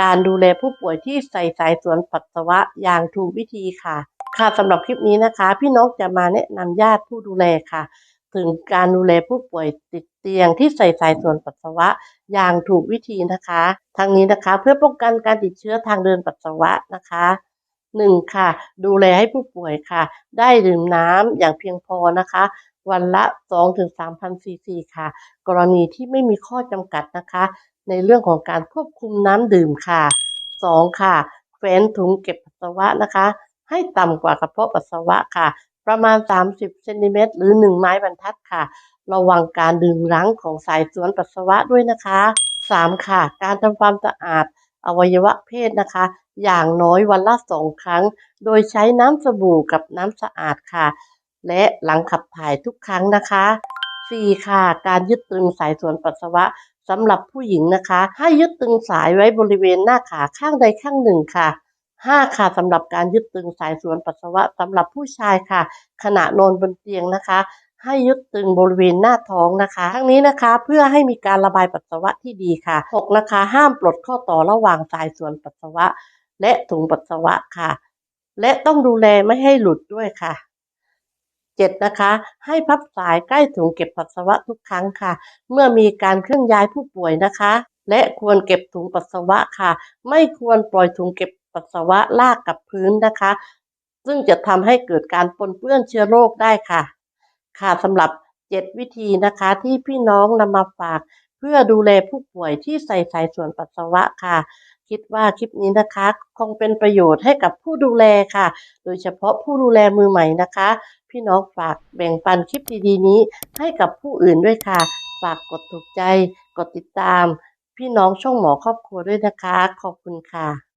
การดูแลผู้ป่วยที่ใส่สายสวนปัสสาวะอย่างถูกวิธีค่ะ ค่ะสำหรับคลิปนี้นะคะ พี่นกจะมาแนะนำญาติผู้ดูแลค่ะ ถึงการดูแลผู้ป่วยติดเตียงที่ใส่สายส่วนปัสสาวะอย่างถูกวิธีนะคะทั้งนี้นะคะเพื่อป้องกันการติดเชื้อทางเดินปัสสาวะนะคะหนึ่งค่ะ ดูแลให้ผู้ป่วยค่ะ ได้ดื่มน้ำอย่างเพียงพอนะคะ วันละ 2-3,000ซีซีค่ะ กรณีที่ไม่มีข้อจำกัดนะคะ ในเรื่องของการควบคุมน้ำดื่มค่ะ 2. ค่ะแขวนถุงเก็บปัสสาวะนะคะ ให้ต่ำกว่ากระเพาะปัสสาวะค่ะ ประมาณ 30เซนติเมตรหรือ 1 ไม้บรรทัดค่ะ ระวังการดึงรั้งของสายสวนปัสสาวะด้วยนะคะ 3. ค่ะ การทำความสะอาดอวัยวะเพศนะคะ อย่างน้อยวันละ2ครั้ง โดยใช้น้ำสบู่กับน้ำสะอาดค่ะ และหลังขับถ่ายทุกครั้งนะคะ 4. ค่ะ การยึดตึงสายส่วนปัสสาวะสำหรับผู้หญิงนะคะ ให้ยึดตึงสายไว้บริเวณหน้าขาข้างใดข้างหนึ่งค่ะ 5. ค่ะสำหรับการยึดตึงสายส่วนปัสสาวะสำหรับผู้ชายค่ะ ขณะนอนบนเตียงนะคะ ให้ยึดตึงบริเวณหน้าท้องนะคะ ทั้งนี้นะคะเพื่อให้มีการระบายปัสสาวะที่ดีค่ะ 6. นะคะ ห้ามปลดข้อต่อระหว่างสายส่วนปัสสาวะ และถุงปัสสาวะค่ะ และต้องดูแลไม่ให้หลุดด้วยค่ะ 7. นะคะ ให้พับสายใกล้ถุงเก็บปัสสาวะทุกครั้งค่ะ เมื่อมีการเคลื่อนย้ายผู้ป่วยนะคะ และควรเก็บถุงปัสสาวะค่ะ ไม่ควรปล่อยถุงเก็บปัสสาวะลากกับพื้นนะคะ ซึ่งจะทำให้เกิดการปนเปื้อนเชื้อโรคได้ค่ะ ค่ะสำหรับ 7 วิธีนะคะที่พี่น้องนำมาฝาก เพื่อดูแลผู้ป่วยที่ใส่สายส่วนปัสสาวะค่ะ คิดว่าคลิปนี้นะคะ คงเป็นประโยชน์ให้กับผู้ดูแลค่ะ โดยเฉพาะผู้ดูแลมือใหม่นะคะ พี่น้องฝากแบ่งปันคลิปดีๆนี้ให้กับผู้อื่นด้วยค่ะ ฝากกดถูกใจ กดติดตาม พี่น้องช่องหมอครอบครัวด้วยนะคะ ขอบคุณค่ะ